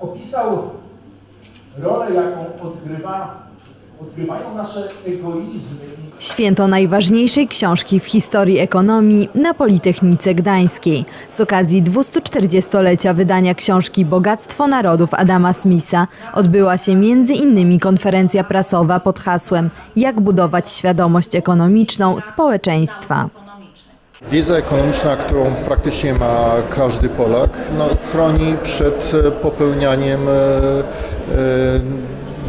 opisał rolę, jaką odgrywa, odgrywają nasze egoizmy Święto najważniejszej książki w historii ekonomii na Politechnice Gdańskiej. Z okazji 240-lecia wydania książki Bogactwo Narodów Adama Smitha odbyła się między innymi konferencja prasowa pod hasłem Jak budować świadomość ekonomiczną społeczeństwa. Wiedza ekonomiczna, którą praktycznie ma każdy Polak, no, chroni przed e, popełnianiem e, e,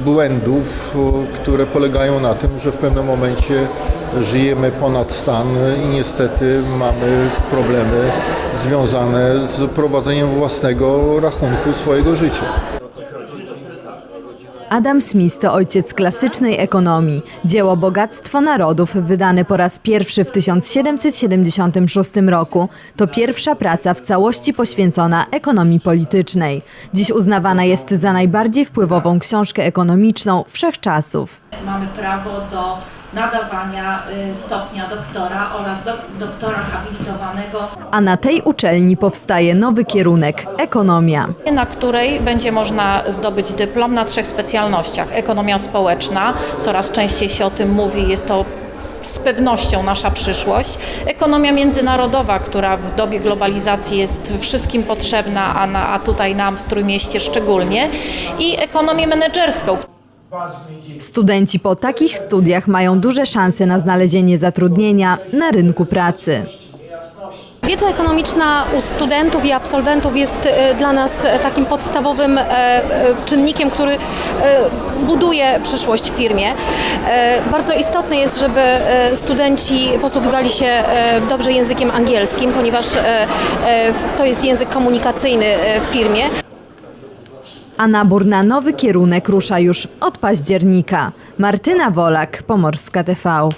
błędów, które polegają na tym, że w pewnym momencie żyjemy ponad stan i niestety mamy problemy związane z prowadzeniem własnego rachunku swojego życia. Adam Smith to ojciec klasycznej ekonomii. Dzieło Bogactwo Narodów, wydane po raz pierwszy w 1776 roku, to pierwsza praca w całości poświęcona ekonomii politycznej. Dziś uznawana jest za najbardziej wpływową książkę ekonomiczną wszechczasów. Mamy prawo do nadawania y, stopnia doktora oraz do, doktora habilitowanego A na tej uczelni powstaje nowy kierunek ekonomia. na której będzie można zdobyć dyplom na trzech specjalnościach. Ekonomia społeczna, coraz częściej się o tym mówi, jest to z pewnością nasza przyszłość. Ekonomia międzynarodowa, która w dobie globalizacji jest wszystkim potrzebna, a, na, a tutaj nam w Trójmieście szczególnie. I ekonomię menedżerską. Studenci po takich studiach mają duże szanse na znalezienie zatrudnienia na rynku pracy. Wiedza ekonomiczna u studentów i absolwentów jest e, dla nas e, takim podstawowym e, czynnikiem, który buduje przyszłość w firmie. Bardzo istotne jest, żeby studenci posługiwali się dobrze językiem angielskim, ponieważ to jest język komunikacyjny w firmie. A nabór na nowy kierunek rusza już od października. Martyna Wolak, Pomorska TV.